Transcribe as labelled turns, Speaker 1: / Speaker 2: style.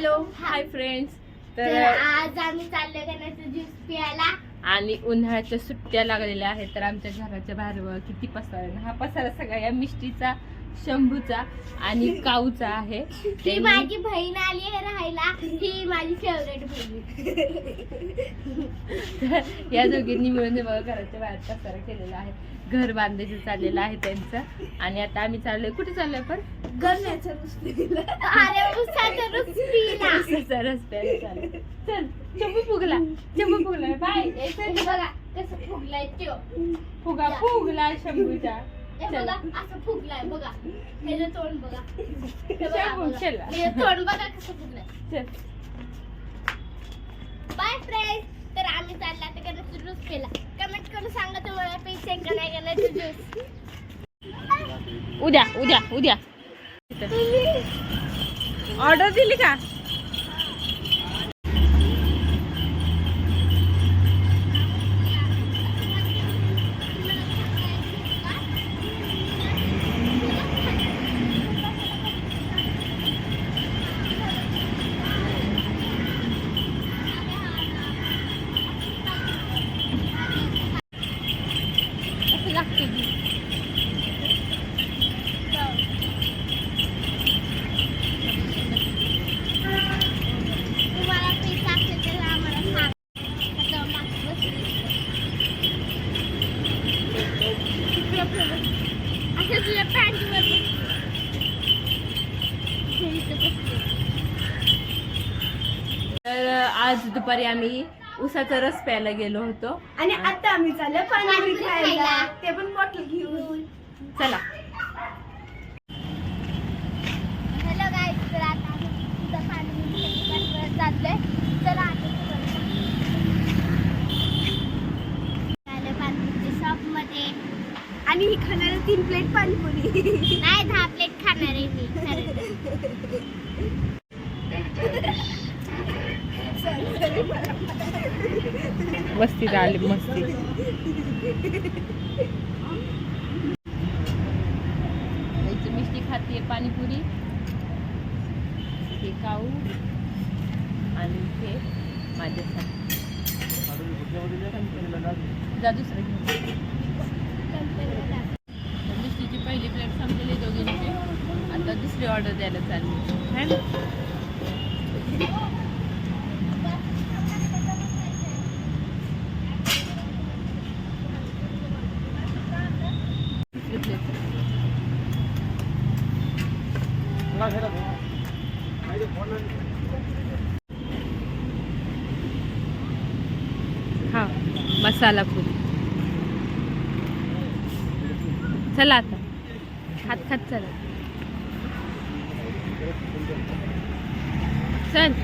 Speaker 1: Hello hi friends.
Speaker 2: तर आज आम्ही चाललो गण्याचं ज्यूस पियाला
Speaker 1: आणि उन्हाळ्याच्या सुट्ट्या लागलेल्या आहेत तर आमच्या घराच्या बाहेर किती पसारा. हा पसारा सगळा या मिष्टीचा शंभूचा आणि काऊचा आहे.
Speaker 2: ही
Speaker 1: त्यांनी-
Speaker 2: माझी बहीण आली आहे राहायला. ही माझी फेवरेट बहीण.
Speaker 1: या दोघींनी मिळून हे बघा घराच्या बाहेर पसारा केलेला आहे. घर बांधायचं चाललेलं आहे त्यांचं. आणि आता आम्ही चाललोय. कुठे चाललोय पण?
Speaker 2: गण्याचं अरे उसाचं रस पिला
Speaker 1: उसाचा रस प्यायला चाललोय. चल चंपू फुगला. चंपू फुगला. बाय.
Speaker 2: हे बघा कसं फुगलाय
Speaker 1: फुगा फुगला शंभूचा.
Speaker 2: बघा असं फुगलाय बघा. हे तोंड बघा. हे बघा,
Speaker 1: शंभू,
Speaker 2: बघा.
Speaker 1: चला.
Speaker 2: हे तोंड बघा कसं फुगलाय.
Speaker 1: चल.
Speaker 2: बाय फ्रेंड तर आम्ही चालला तर ज्यूस पिला कमेंट करून सांगा तुम्हाला पैसे का नाही ज्यूस
Speaker 1: उद्या उद्या उद्या. ऑर्डर दिली का?
Speaker 2: तुझ्या पॅन्टवर.
Speaker 1: तर आज दुपारी आम्ही उसाचा रस प्यायला गेलो होतो
Speaker 3: आणि आता आम्ही चाललो पाणीपुरी
Speaker 2: पाणीपुरी
Speaker 3: खायला
Speaker 2: खायला.
Speaker 3: ते पण बॉटल घेऊन
Speaker 1: चला
Speaker 2: हॅलो गाईज तर आता आम्ही तिथं पाणीपुरीच्या दुकानावर चाललोय चला आता चाललोय पाणीपुरीच्या शॉपमध्ये
Speaker 3: आणि ही खाणारे तीन प्लेट पाणीपुरी.
Speaker 2: नाही दहा प्लेट खाणार आहे मी.
Speaker 1: मस्ती आली मस्ती. मिष्टी खाते पाणीपुरी. हे काऊ आणि हे माझ्यासाठी. जा दुसरं घेऊन मिष्टीची पहिली प्लेट संपलेली दोघींची आता दुसरी ऑर्डर द्यायला चालली. है ना? हा मसाला पुरी. चला आता. खात खात चला चल